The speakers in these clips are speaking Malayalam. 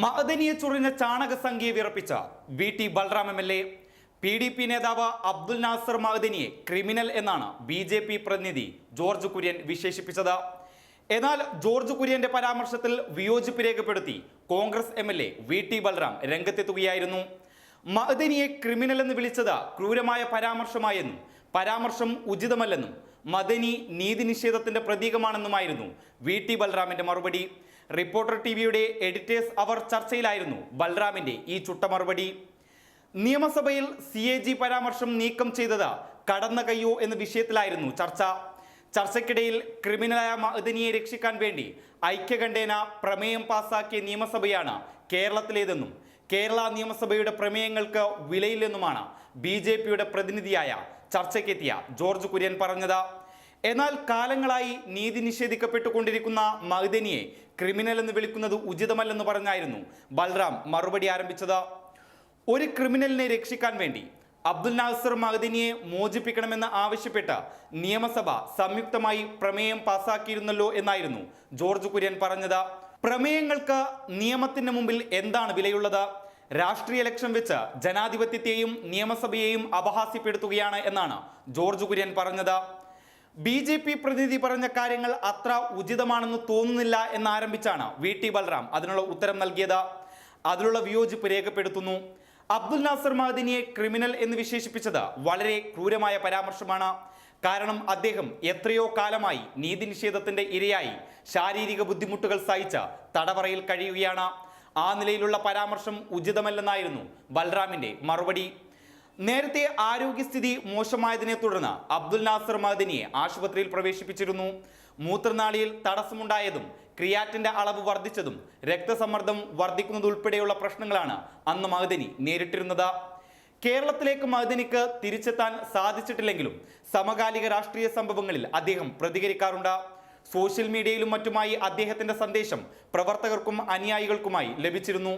മഅദനിയെ ചൊറിഞ്ഞ ചാണക സംഖ്യയെ വിറപ്പിച്ച V T Balram M L A P D P നേതാവ് അബ്ദുൽ നാസർ മഅദനിയെ ക്രിമിനൽ എന്നാണ് ബി ജെ പി പ്രതിനിധി ജോർജ് കുര്യൻ വിശേഷിപ്പിച്ചത്. എന്നാൽ ജോർജ് കുര്യന്റെ പരാമർശത്തിൽ വിയോജിപ്പ് രേഖപ്പെടുത്തി Congress M L A V T Balram രംഗത്തെത്തുകയായിരുന്നു. മഅദനിയെ ക്രിമിനൽ എന്ന് വിളിച്ചത് ക്രൂരമായ പരാമർശമായെന്നും പരാമർശം ഉചിതമല്ലെന്നും മദനി നീതി നിഷേധത്തിന്റെ പ്രതീകമാണെന്നുമായിരുന്നു വി ടി ബൽറാമിന്റെ മറുപടി. റിപ്പോർട്ടർ ടി വിയുടെ എഡിറ്റേഴ്സ് അവർ ചർച്ചയിലായിരുന്നു ബൽറാമിന്റെ ഈ ചുട്ട മറുപടി നിയമസഭയിൽ സി എ ജി പരാമർശം നീക്കം ചെയ്തത് കടന്ന കയ്യോ എന്ന വിഷയത്തിലായിരുന്നു ചർച്ച. ചർച്ചയ്ക്കിടയിൽ ക്രിമിനലായ മഅദനിയെ രക്ഷിക്കാൻ വേണ്ടി ഐക്യകണ്ഠേന പ്രമേയം പാസാക്കിയ നിയമസഭയാണ് കേരളത്തിലേതെന്നും കേരള നിയമസഭയുടെ പ്രമേയങ്ങൾക്ക് വിലയില്ലെന്നുമാണ് ബി ജെ പിയുടെ പ്രതിനിധിയായ ചർച്ചയ്ക്കെത്തിയ ജോർജ് കുര്യൻ പറഞ്ഞത്. എന്നാൽ കാലങ്ങളായി നീതി നിഷേധിക്കപ്പെട്ടുകൊണ്ടിരിക്കുന്ന മഹ്ദനിയെ ക്രിമിനൽ എന്ന് വിളിക്കുന്നത് ഉചിതമല്ലെന്ന് പറഞ്ഞായിരുന്നു. ബൽറാം മറുപടി ആരംഭിച്ചത് ഒരു ക്രിമിനലിനെ രക്ഷിക്കാൻ വേണ്ടി അബ്ദുൽ നാസർ മഹദിനിയെ മോചിപ്പിക്കണമെന്ന് ആവശ്യപ്പെട്ട് നിയമസഭ സംയുക്തമായി പ്രമേയം പാസാക്കിയിരുന്നല്ലോ എന്നായിരുന്നു ജോർജ് കുര്യൻ പറഞ്ഞത്. പ്രമേയങ്ങൾക്ക് നിയമത്തിന് മുമ്പിൽ എന്താണ് വിലയുള്ളത്? രാഷ്ട്രീയ ലക്ഷ്യം വെച്ച് ജനാധിപത്യത്തെയും നിയമസഭയെയും അപഹാസ്യപ്പെടുത്തുകയാണ് എന്നാണ് ജോർജ് കുര്യൻ പറഞ്ഞത്. ബി ജെ പി പ്രതിനിധി പറഞ്ഞ കാര്യങ്ങൾ അത്ര ഉചിതമാണെന്ന് തോന്നുന്നില്ല എന്നാരംഭിച്ചാണ് വി ടി ബൽറാം അതിനുള്ള ഉത്തരം നൽകിയത്. അതിലുള്ള വിയോജിപ്പ് രേഖപ്പെടുത്തുന്നു. അബ്ദുൽ നാസർ മഹദിനിയെ ക്രിമിനൽ എന്ന് വിശേഷിപ്പിച്ചത് വളരെ ക്രൂരമായ പരാമർശമാണ്. കാരണം അദ്ദേഹം എത്രയോ കാലമായി നീതി നിഷേധത്തിന്റെ ഇരയായി ശാരീരിക ബുദ്ധിമുട്ടുകൾ സഹിച്ച തടവറയിൽ കഴിയുകയാണ്. ആ നിലയിലുള്ള പരാമർശം ഉചിതമല്ലെന്നായിരുന്നു ബൽറാമിന്റെ മറുപടി. നേരത്തെ ആരോഗ്യസ്ഥിതി മോശമായതിനെ തുടർന്ന് അബ്ദുൽ നാസർ മദനിയെ ആശുപത്രിയിൽ പ്രവേശിപ്പിച്ചിരുന്നു. മൂത്രനാളിയിൽ തടസ്സമുണ്ടായതും ക്രിയാറ്റിന്റെ അളവ് വർദ്ധിച്ചതും രക്തസമ്മർദ്ദം വർദ്ധിക്കുന്നതുൾപ്പെടെയുള്ള പ്രശ്നങ്ങളാണ് അന്ന് മഹദനി നേരിട്ടിരുന്നത്. കേരളത്തിലേക്ക് മഹദനിക്ക് തിരിച്ചെത്താൻ സാധിച്ചിട്ടില്ലെങ്കിലും സമകാലിക രാഷ്ട്രീയ സംഭവങ്ങളിൽ അദ്ദേഹം പ്രതികരിക്കാറുണ്ട്. സോഷ്യൽ മീഡിയയിലും മറ്റുമായി അദ്ദേഹത്തിന്റെ സന്ദേശം പ്രവർത്തകർക്കും അനുയായികൾക്കുമായി ലഭിച്ചിരുന്നു.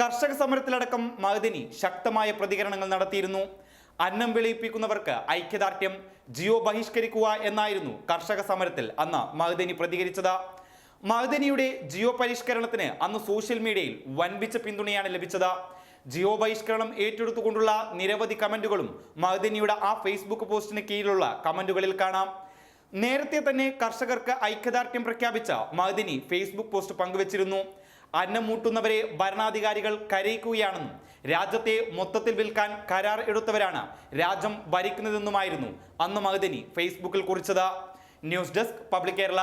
കർഷക സമരത്തിലടക്കം മഹദിനി ശക്തമായ പ്രതികരണങ്ങൾ നടത്തിയിരുന്നു. അന്നം വിളയിപ്പിക്കുന്നവർക്ക് ഐക്യദാർഢ്യം ജിയോ ബഹിഷ്കരിക്കുക എന്നായിരുന്നു കർഷക സമരത്തിൽ അന്ന് മഹദിനി പ്രതികരിച്ചത്. മഹദിനിയുടെ ജിയോ പരിഷ്കരണത്തിന് അന്ന് സോഷ്യൽ മീഡിയയിൽ വൻപിച്ച പിന്തുണയാണ് ലഭിച്ചത്. ജിയോ ബഹിഷ്കരണം ഏറ്റെടുത്തുകൊണ്ടുള്ള നിരവധി കമന്റുകളും മഹദിനിയുടെ ആ ഫേസ്ബുക്ക് പോസ്റ്റിന് കീഴിലുള്ള കമന്റുകളിൽ കാണാം. നേരത്തെ തന്നെ കർഷകർക്ക് ഐക്യദാർഢ്യം പ്രഖ്യാപിച്ച മഹദിനി ഫേസ്ബുക്ക് പോസ്റ്റ് പങ്കുവച്ചിരുന്നു. അന്നം മൂട്ടുന്നവരെ ഭരണാധികാരികൾ കരയിക്കുകയാണെന്നും രാജ്യത്തെ മൊത്തത്തിൽ വിൽക്കാൻ കരാർ എടുത്തവരാണ് രാജ്യം ഭരിക്കുന്നതെന്നുമായിരുന്നു അന്ന് മഹദിനി ഫേസ്ബുക്കിൽ കുറിച്ചത്. News desk public Kerala.